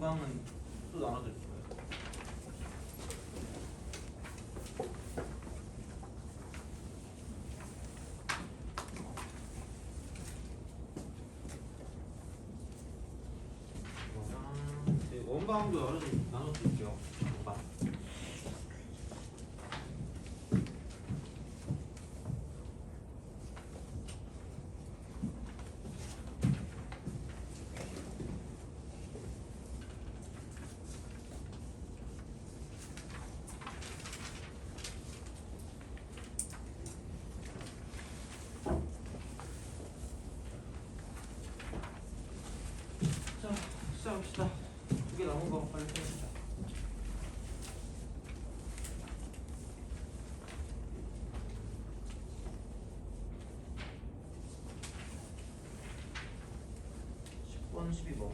금강은 또 나눠져 있어요. 네, 원방도 나눠져 있죠. 합시다. 두 개 남은 거 빨리 해봅시다. 십번 12번.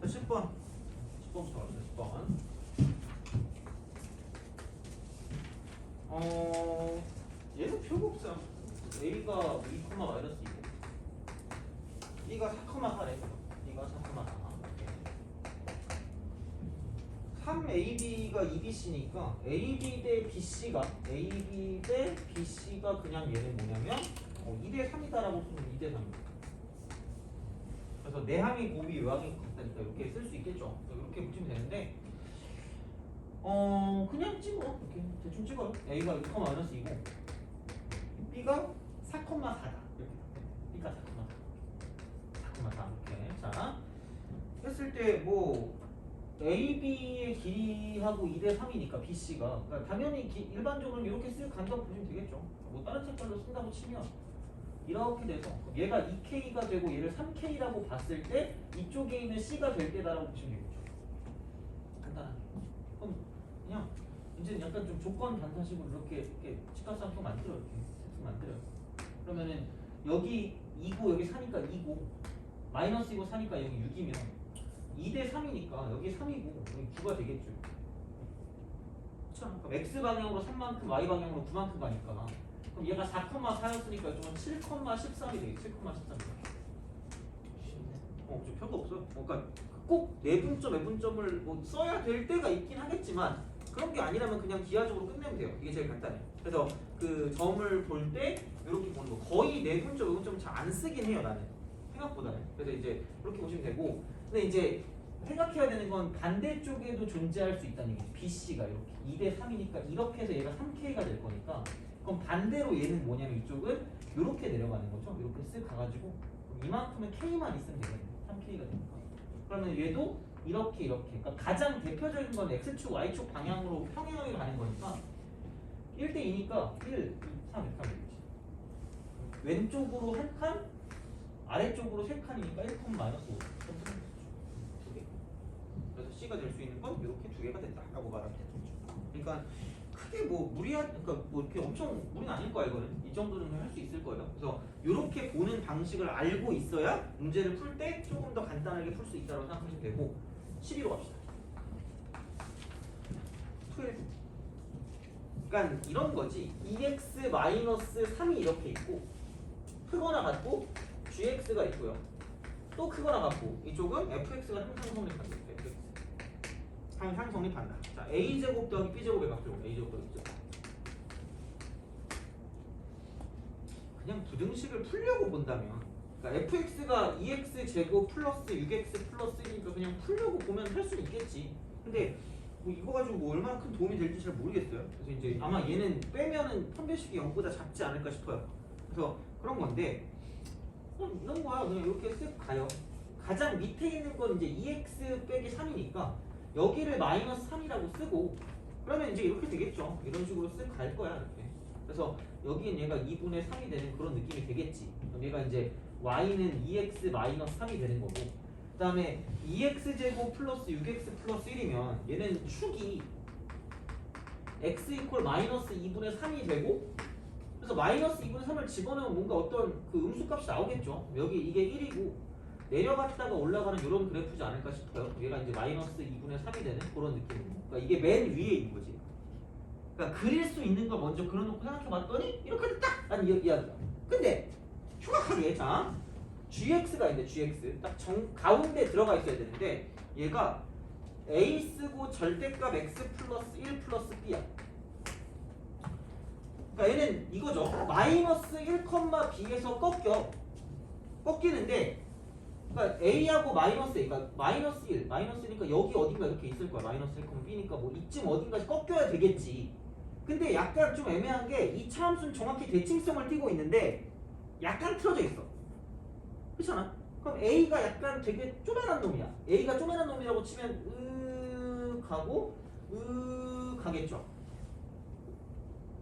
자, 10번. 10번부터 갑시다. 10번. 어, 얘는 별거 없어요. A가 2, 마이너스 2고 B가 4,4래. B가 4,4. 3AB가 2BC니까 AB 대 BC가 AB 대 BC가 그냥 얘는 뭐냐면 어, 2대 3이다라고 쓰면 2대 3이다. 그래서 내항이 곱이 요항이 같다니까 이렇게 쓸 수 있겠죠. 이렇게 보시면 되는데 어 그냥 찍어. 이렇게 대충 찍어요. A가 2, 마이너스 2고 B가 4,4다. 이렇게 B가 4,4 4,4 이렇게. 자 했을 때뭐 AB의 길이하고 2대 3이니까 BC가. 그러니까 당연히 기- 일반적으로 이렇게 쓸 간다고 보시면 되겠죠. 뭐 다른 색깔로 쓴다고 치면 이렇게 돼서 얘가 2K가 되고 얘를 3K라고 봤을 때 이쪽에 있는 C가 될 때다라고 보시면 되겠죠. 간단하게. 그럼 그냥 이제 약간 좀 조건 반사식으로 이렇게 이렇게 직각삼각 만들어요. 이렇게 세트 만들어요. 그러면은 여기 2고 여기 4니까 2고 마이너스이고 4니까 여기 6이면 2대 3이니까 여기 3이고 여기 9가 되겠죠. 그럼 x 방향으로 3만큼, y 방향으로 9만큼 가니까 그럼 얘가 4,4였으니까 이쪽은 7,13이 되겠지. 7,13. 어, 좀 별거 없어요. 어, 그러니까 꼭 내분점, 외분점을 뭐 써야 될 때가 있긴 하겠지만 그런 게 아니라면 그냥 기하적으로 끝내면 돼요. 이게 제일 간단해. 그래서 그 점을 볼 때 이렇게 보는 거 거의 내분점, 외분점 잘 안 쓰긴 해요. 나는 생각보다는. 그래서 이제 이렇게 보시면 되고 근데 이제 생각해야 되는 건 반대쪽에도 존재할 수 있다는 얘기죠. BC가 이렇게 2대 3이니까 이렇게 해서 얘가 3K가 될 거니까 그럼 반대로 얘는 뭐냐면 이쪽은 이렇게 내려가는 거죠. 이렇게 쓱 가가지고 그럼 이만큼은 K만 있으면 되거든요. 3K가 되니까. 그러면 얘도 이렇게 이렇게. 그러니까 가장 대표적인 건 X축, Y축 방향으로 평행하게 가는 거니까 1대 2니까 1, 2, 3 이렇게 하면 되지. 왼쪽으로 한 칸, 아래쪽으로 세 칸이니까 1, 마이너스 5. 두 개. 그래서 C가 될 수 있는 건 이렇게 두 개가 된다라고 말하면 되는 거죠. 그러니까 크게 뭐 무리한 그러니까 뭐 이렇게 엄청 무리는 아닐 거야 이거는 이 정도는 할수 있을 거예요. 그래서 이렇게 보는 방식을 알고 있어야 문제를 풀 때 조금 더 간단하게 풀 수 있다고 생각하시면 되고 12로 갑시다. 12. 그러니까 이런 거지 2x 마이너스 3이 이렇게 있고 크거나 같고 gx가 있고요. 또 크거나 같고 이쪽은 fx가 항상 성립한다. fx. 항상 성립한다. 자, a 제곱 더하기 b 제곱의 값으로 a 제곱 더하기 b 제곱. 그냥 부등식을 풀려고 본다면 그러니까 fx가 2x 제곱 플러스 6x 플러스 1이니까 그냥 풀려고 보면 할수 있겠지. 근데 뭐 이거 가지고 뭐 얼마나 큰 도움이 될지 잘 모르겠어요. 그래서 이제 아마 얘는 빼면은 편배식이 0보다 작지 않을까 싶어요. 그래서 그런 건데 그냥 이런 거야. 그냥 이렇게 쓱 가요. 가장 밑에 있는 건 이제 2x 빼기 3이니까 여기를 마이너스 3이라고 쓰고 그러면 이제 이렇게 되겠죠. 이런 식으로 쓱 갈 거야 이렇게. 그래서 여기는 얘가 2분의 3이 되는 그런 느낌이 되겠지. 그럼 얘가 이제 y는 2x 마이너스 3이 되는 거고 그 다음에 2x 제곱 플러스 6x 플러스 1이면 얘는 축이 x 이퀄 마이너스 2분의 3이 되고 그래서 마이너스 2분의 3을 집어넣으면 뭔가 어떤 그 음수값이 나오겠죠? 여기 이게 1이고 내려갔다가 올라가는 이런 그래프지 않을까 싶어요. 얘가 이제 마이너스 2분의 3이 되는 그런 느낌이고 그러니까 이게 맨 위에 있는 거지. 그러니까 그릴 수 있는 걸 먼저 그려놓고 생각해 봤더니 이렇게 됐다! 난 이야기야. 근데 흉악하게 자 gx가 있는데 gx 딱 정, 가운데 들어가 있어야 되는데 얘가 a 쓰고 절대값 x 플러스 1 플러스 b야. 그러니까 얘는 이거죠. 마이너스 1, b에서 꺾여. 꺾이는데 그러니까 a하고 마이너스 a 그러니까 마이너스 1 마이너스 1이니까 여기 어딘가 이렇게 있을 거야. 마이너스 1, b니까 뭐 이쯤 어딘가에 꺾여야 되겠지. 근데 약간 좀 애매한 게 이 차함수는 정확히 대칭성을 띠고 있는데 약간 틀어져 있어. 그렇잖아? 그럼 A가 약간 되게 쪼매난 놈이야. A가 쪼매난 놈이라고 치면 으 가고 으 가겠죠.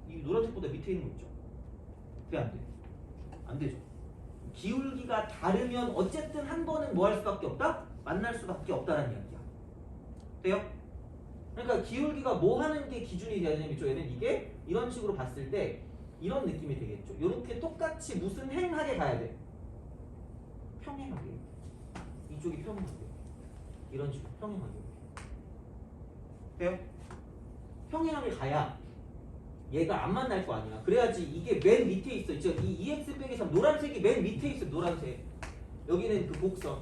이 노란색보다 밑에 있는 거 있죠. 돼안 돼? 안 되죠. 기울기가 다르면 어쨌든 한 번은 뭐 할 수밖에 없다? 만날 수밖에 없다는 이야기야. 돼요? 그러니까 기울기가 뭐 하는 게 기준이 되냐면 이쪽에는 이게 이런 식으로 봤을 때 이런 느낌이 되겠죠. 이렇게 똑같이 무슨 행하게 가야 돼? 평행하게. 이쪽이 평행하게. 이런 식으로 평행하게. 돼요? 평행하게 가야 얘가 안 만날 거 아니야. 그래야지 이게 맨 밑에 있어. 저이 2x 빼기 3 노란색이 맨 밑에 있어. 노란색. 여기는 그 곡선.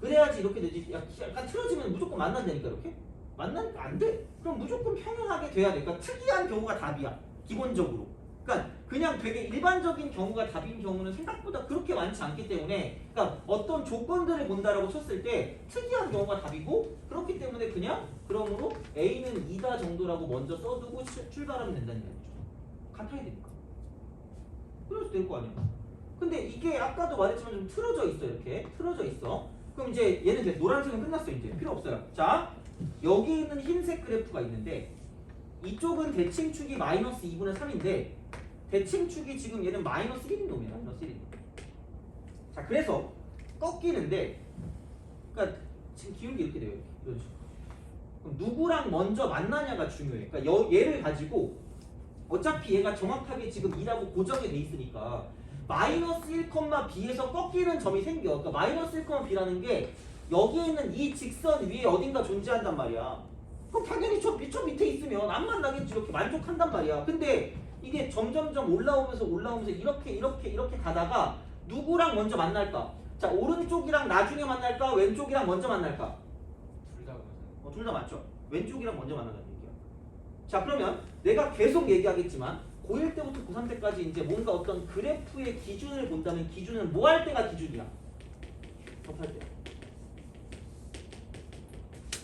그래야지 이렇게 되지. 약- 약간 틀어지면 무조건 만난다니까 이렇게. 만나니까 안 돼. 그럼 무조건 평행하게 돼야 돼. 그러니까 특이한 경우가 답이야. 기본적으로. 그러니까 그냥 되게 일반적인 경우가 답인 경우는 생각보다 그렇게 많지 않기 때문에 그러니까 어떤 조건들을 본다라고 쳤을 때 특이한 경우가 답이고 그렇기 때문에 그냥 그러므로 A는 2다 정도라고 먼저 써두고 출- 출발하면 된다는 얘기죠. 같아야 되니까. 그래서 될거 아니야. 근데 이게 아까도 말했지만 좀 틀어져 있어 이렇게 틀어져 있어. 그럼 이제 얘는 이제 노란색은 끝났어 이제 필요 없어요. 자 여기 있는 흰색 그래프가 있는데 이쪽은 대칭축이 마이너스 2분의 3인데 대칭축이 지금 얘는 마이너스 1인 놈이야 마이너스 1인 자 그래서 꺾이는데 그러니까 지금 기울기 이렇게 돼요 이런 그럼 누구랑 먼저 만나냐가 중요해. 그러니까 여- 얘를 가지고 어차피 얘가 정확하게 지금 2라고 고정이 돼 있으니까 마이너스 1, b에서 꺾이는 점이 생겨. 그러니까 마이너스 1, b라는 게 여기에 있는 이 직선 위에 어딘가 존재한단 말이야 그럼 당연히 저, 밑- 저 밑에 있으면 안 만나겠지 이렇게 만족한단 말이야. 근데 이게 점점점 올라오면서 올라오면서 이렇게 이렇게 이렇게 가다가 누구랑 먼저 만날까? 자 오른쪽이랑 나중에 만날까? 왼쪽이랑 먼저 만날까? 둘다 맞아요. 어, 둘 다 맞죠? 왼쪽이랑 먼저 만나는 얘기야. 자 그러면 내가 계속 얘기하겠지만 고1 때부터 고3 때까지 이제 뭔가 어떤 그래프의 기준을 본다면 기준은 뭐 할 때가 기준이야? 접할 때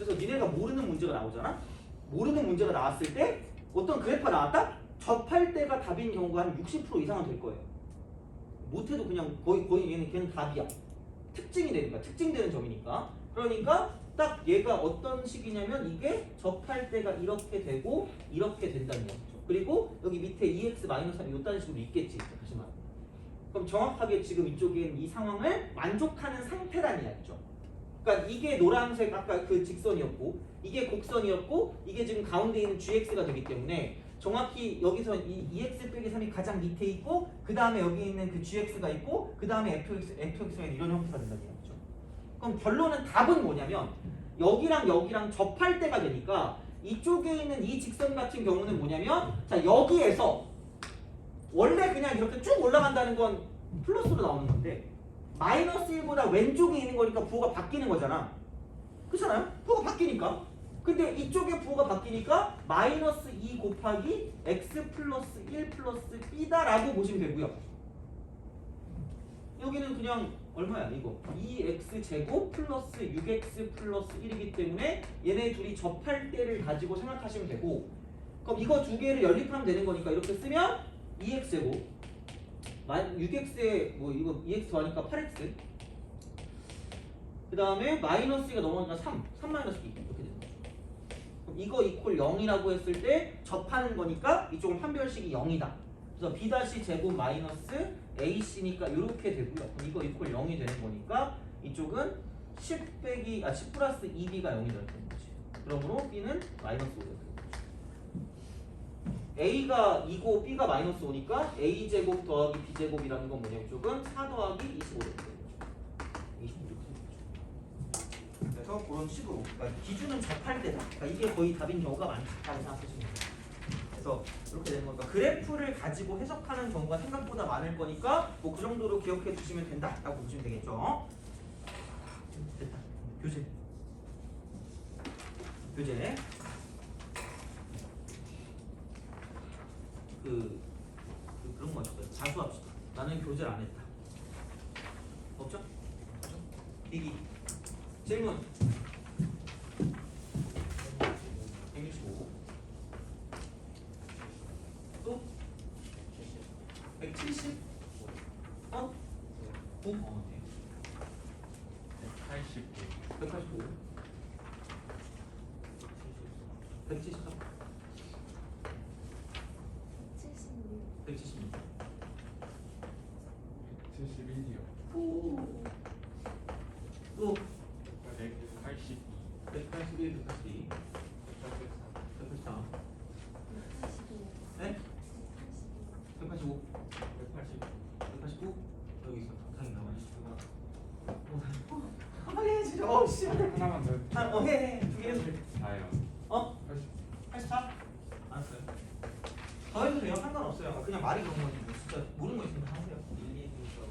그래서 니네가 모르는 문제가 나오잖아? 모르는 문제가 나왔을 때 어떤 그래프가 나왔다? 접할 때가 답인 경우가 한 60% 이상은 될 거예요. 못해도 그냥 거의 거의 얘는 걔는 답이야. 특징이 되니까 특징되는 점이니까. 그러니까 딱 얘가 어떤 식이냐면 이게 접할 때가 이렇게 되고 이렇게 된다는 얘기죠. 그리고 여기 밑에 2x-3이 이딴 식으로 있겠지. 말해 그럼 정확하게 지금 이쪽엔 이 상황을 만족하는 상태란 이야기죠 그러니까 이게 노란색 아까 그 직선이었고 이게 곡선이었고 이게 지금 가운데 있는 gx가 되기 때문에 정확히 여기서 이 2x 빼기 3이 가장 밑에 있고 그 다음에 여기 있는 그 gx가 있고 그 다음에 fx, fx가 이런 형태가 된다는 얘기죠. 그럼 결론은 답은 뭐냐면 여기랑 여기랑 접할 때가 되니까 이쪽에 있는 이 직선 같은 경우는 뭐냐면 자 여기에서 원래 그냥 이렇게 쭉 올라간다는 건 플러스로 나오는 건데 마이너스 1보다 왼쪽에 있는 거니까 부호가 바뀌는 거잖아. 그렇잖아요? 부호가 바뀌니까. 근데 이쪽에 부호가 바뀌니까 마이너스 2 곱하기 x 플러스 1 플러스 b다라고 보시면 되고요. 여기는 그냥 얼마야 이거? 2x 제곱 플러스 6x 플러스 1이기 때문에 얘네 둘이 접할 때를 가지고 생각하시면 되고. 그럼 이거 두 개를 연립하면 되는 거니까 이렇게 쓰면 2x 제곱 6x에 뭐 이거 2x 더하니까 8x 그 다음에 마이너스 2가 넘어가니까 3 3 마이너스 2 이렇게 되는 거죠. 이거 이퀄 0이라고 했을 때 접하는 거니까 이쪽은 판별식이 0이다. 그래서 b 다시 마이너스 ac니까 이렇게 되고요. 그럼 이거 이퀄 0이 되는 거니까 이쪽은 10 빼기 아10 플러스 2b가 0이 되는 거지. 그러므로 b는 마이너스 5가 되는 거죠 a가 2고 b가 마이너스 5니까 a 제곱 더하기 b 제곱이라는 건 뭐냐 이쪽은 4 더하기 25 이렇게 되는 거죠 25 이렇게 되는 거죠 그래서 그런 식으로 그러니까 기준은 접할 때다. 그러니까 이게 거의 답인 경우가 많다고 생각하시면 돼요. 그래서 이렇게 되는 거니까 그래프를 가지고 해석하는 경우가 생각보다 많을 거니까 뭐 그 정도로 기억해 주시면 된다라고 보시면 되겠죠. 됐다. 교재. 교재 그, 그 그런 거 있어요. 자수합시다. 교제를 안 했다. 없죠? 이기 질문 165 또 170 어? 9? 어, 네. 89 185 173 76 176 71이요. 또182 181, 182 183 네? 185 189 여기 있어 영상이 나와 있어. 어, 아 빨리 해 진짜 어씨. 하나만 더 어해 해두개 해도 돼 다요 어? 80 84? 알았어요 더 해도 돼요 상관없어요 아, 그냥 말이 그런 거지 뭐 진짜 모르는 거 있으면 다 하세요 1, 2, 3, 4, 5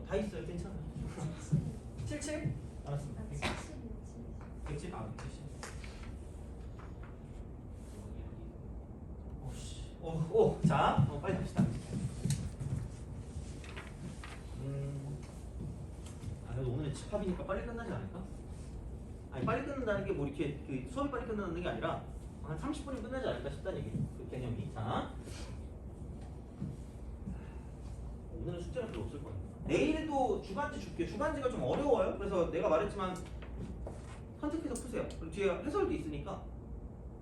어, 다 있어요. 괜찮아요. 77? 알았습니다. 170 아 170 오 씨. 오 오 자 어, 빨리 합시다. 음, 아 그래도 오늘은 집합이니까 빨리 끝나지 않을까? 아니 빨리 끝난다는 게 뭐 이렇게 그 수업이 빨리 끝나는 게 아니라 한 30분이면 끝나지 않을까 싶다는 얘기 그 개념이. 자. 오늘은 숙제가 별로 없을 거야 내일도 주간지 줄게 주간지가 좀 어려워요 그래서 내가 말했지만 선택해서 푸세요 그리고 뒤에 해설도 있으니까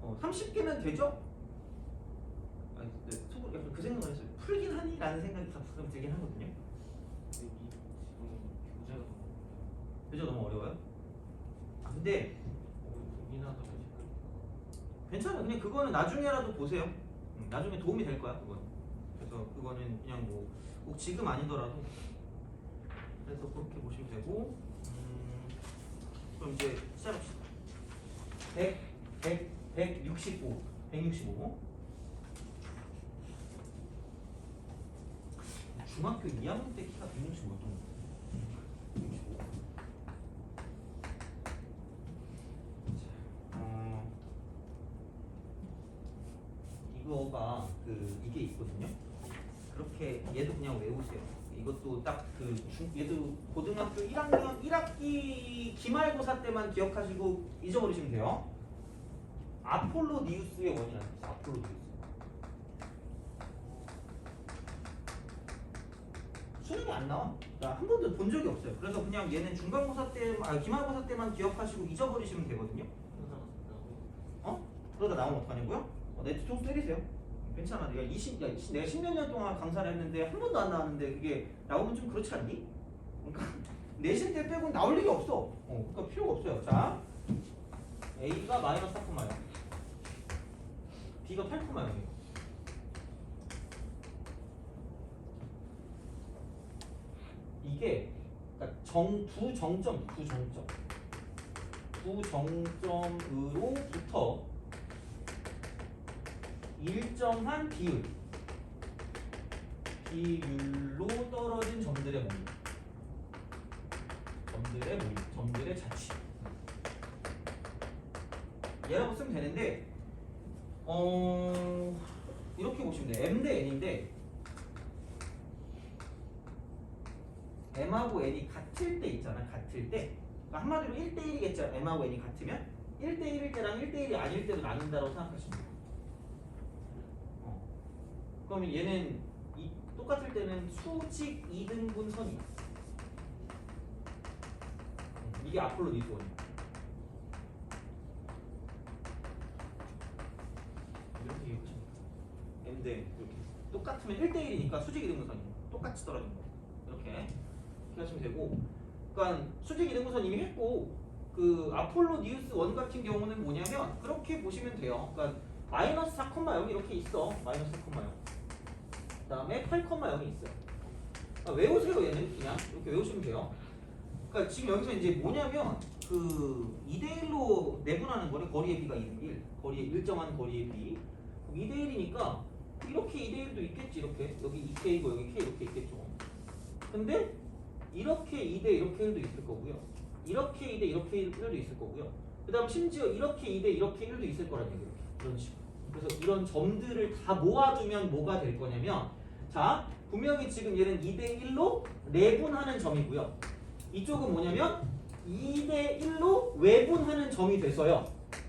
어, 30개면 되죠? 아니 근데 속으로 약간 그 생각을 했어요 풀긴 하니? 라는 생각이 가끔 들긴 하거든요 지금 교재가 그죠 너무 어려워요? 아 근데 고민하다가 지금 괜찮아요. 그냥 그거는 나중에라도 보세요. 음, 나중에 도움이 될 거야, 그건. 그래서 그거는 그냥 뭐 꼭 지금 아니더라도 그래서 그렇게 보시면 되고 음, 그럼 이제 시작합시다. 100, 100, 165, 165. 중학교 2학년 때 키가 165였던 거. 165. 어, 이거가 그 이게 있거든요. 그렇게 얘도 그냥 외우세요. 이것도 딱 그 얘도 고등학교 1학년 1학기 기말고사 때만 기억하시고 잊어버리시면 돼요. 아폴로 니우스의 원이라는 거죠. 아폴로 니우스. 수능이 안 나와. 나 한 번도 본 적이 없어요. 그래서 그냥 얘는 중간고사 때, 아 기말고사 때만 기억하시고 잊어버리시면 되거든요. 어? 그러다 나오면 어떡하냐고요? 어, 내 뒤통수 때리세요. 괜찮아. 내가 20, 야, 20, 내가 10몇 년 동안 강사를 했는데 한 번도 안 나왔는데 그게 나오면 좀 그렇지 않니? 그러니까 내신 때 빼고는 나올 일이 없어. 어, 그러니까 필요가 없어요. 자, A가 마이너스 4,0 B가 8,0 이게 그러니까 정, 두 정점, 두 정점. 두 정점으로부터 일정한 비율 비율로 떨어진 점들의 모임 점들의 모임 점들의 자취 얘라고 쓰면 되는데 어 이렇게 보시면 돼요. m 대 n인데 m하고 n이 같을 때 있잖아. 같을 때. 그러니까 한마디로 1대 1이겠죠. m하고 n이 같으면 1대 1일 때랑 1대 1이 아닐 때도 나눈다고 생각하시면 돼요. 어. 그러면 얘는 이, 똑같을 때는 수직 2등분 선이. 이게 아폴로 니스원이야. 이렇게 얘기하시면 돼요. m 대 이렇게 똑같으면 1대 1이니까 수직 2등분 선이 똑같이 떨어진 거. 이렇게 이렇게 하시면 되고, 그러니까 수직 2등분 이미 했고 그 아폴로 니우스 원 같은 경우는 뭐냐면 그렇게 보시면 돼요. 그러니까 마이너스 4,0 이렇게 있어. 마이너스 4,0그 다음에 8,0이 있어요. 그러니까 외우세요 얘는 그냥 이렇게 외우시면 돼요. 그러니까 지금 여기서 이제 뭐냐면 그 2대 1로 내분하는 거래 거리의 비가 2대 1, 거리의 일정한 거리의 비. 2대 1이니까 이렇게 2대 1도 있겠지 이렇게 여기 2K고 여기 K 이렇게 있겠죠. 근데 이렇게 2대 이렇게 1도 있을 거고요. 이렇게 2대 이렇게 1도 있을 거고요. 그 다음 심지어 이렇게 2대 이렇게 1도 있을 거라는 얘기예요. 이런 식으로. 그래서 이런 점들을 다 모아두면 뭐가 될 거냐면 자 분명히 지금 얘는 2대 1로 내분하는 점이고요. 이쪽은 뭐냐면 2대 1로 외분하는 점이 돼서요.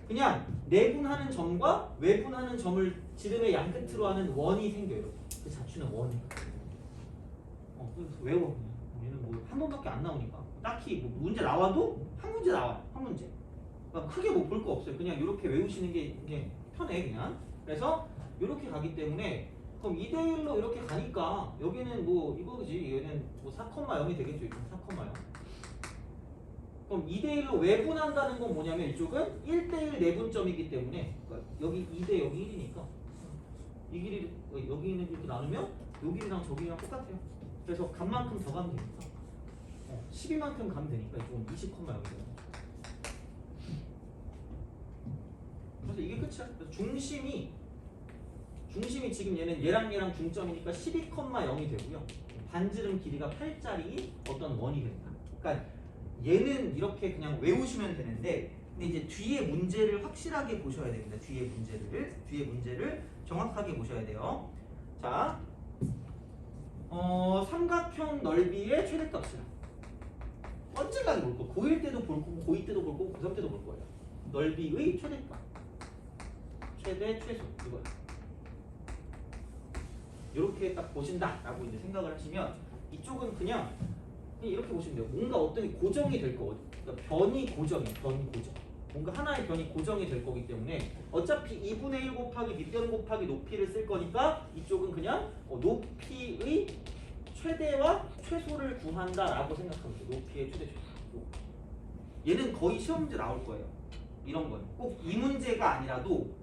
그냥 내분하는 점과 외분하는 점을 지름의 양 끝으로 하는 원이 생겨요. 그 자취는 원이에요. 어, 외워. 얘는 뭐 한 번밖에 안 나오니까. 딱히 뭐 문제 나와도 한 문제 나와요. 한 문제. 그러니까 크게 뭐 볼 거 없어요. 그냥 이렇게 외우시는 게 편해 그냥. 그래서 이렇게 가기 때문에 그럼 2대 1로 이렇게 가니까 여기는 뭐 이거지. 얘는 뭐 4,0이 되겠죠. 이건 4,0. 그럼 2대 1로 외분한다는 건 뭐냐면 이쪽은 1대 1 내분점이기 때문에 그러니까 여기 2대 여기 1이니까 이 길이 어, 여기 있는 이렇게 나누면 요 길이랑 저 길이랑 똑같아요. 그래서 값만큼 더 가면 되니까 어, 12만큼 가면 되니까 이쪽은 20,0이 돼요. 그래서 이게 끝이야. 그래서 중심이 중심이 지금 얘는 얘랑 얘랑 중점이니까 12,0이 되고요. 반지름 길이가 8짜리 어떤 원이 된다. 그러니까 얘는 이렇게 그냥 외우시면 되는데 근데 이제 뒤에 문제를 확실하게 보셔야 됩니다. 뒤에 문제를 뒤에 문제를 정확하게 보셔야 돼요. 자, 어, 삼각형 넓이의 최대값이야. 언젠가는 볼 거. 고1 때도 볼 거고 고2 때도 볼 거고 고3 때도 볼 거예요. 넓이의 최대값. 최대 최소 이거야. 이렇게 딱 보신다라고 이제 생각을 하시면 이쪽은 그냥 이렇게 보시면 돼요. 뭔가 어떤 게 고정이 될 거거든요. 그러니까 변이 고정이에요. 변이 고정. 뭔가 하나의 변이 고정이 될 거기 때문에 어차피 2분의 1 곱하기 밑변 곱하기 높이를 쓸 거니까 이쪽은 그냥 어, 높이의 최대와 최소를 구한다라고 생각하면 돼요. 높이의 최대 최소. 얘는 거의 시험 문제 나올 거예요. 이런 건꼭이 문제가 아니라도